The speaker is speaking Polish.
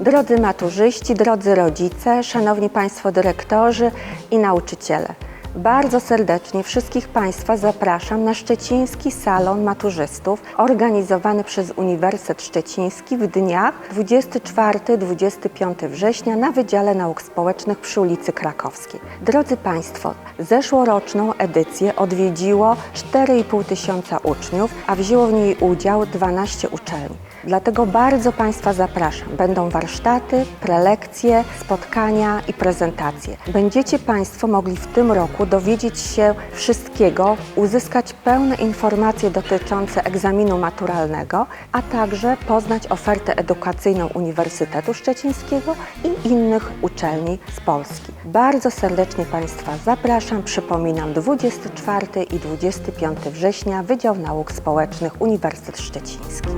Drodzy maturzyści, drodzy rodzice, szanowni Państwo dyrektorzy i nauczyciele. Bardzo serdecznie wszystkich Państwa zapraszam na Szczeciński Salon Maturzystów organizowany przez Uniwersytet Szczeciński w dniach 24-25 września na Wydziale Nauk Społecznych przy ulicy Krakowskiej. Drodzy Państwo, zeszłoroczną edycję odwiedziło 4,5 tysiąca uczniów, a wzięło w niej udział 12 uczelni. Dlatego bardzo Państwa zapraszam. Będą warsztaty, prelekcje, spotkania i prezentacje. Będziecie Państwo mogli w tym roku dowiedzieć się wszystkiego, uzyskać pełne informacje dotyczące egzaminu maturalnego, a także poznać ofertę edukacyjną Uniwersytetu Szczecińskiego i innych uczelni z Polski. Bardzo serdecznie Państwa zapraszam. Przypominam 24 i 25 września Wydział Nauk Społecznych Uniwersytet Szczeciński.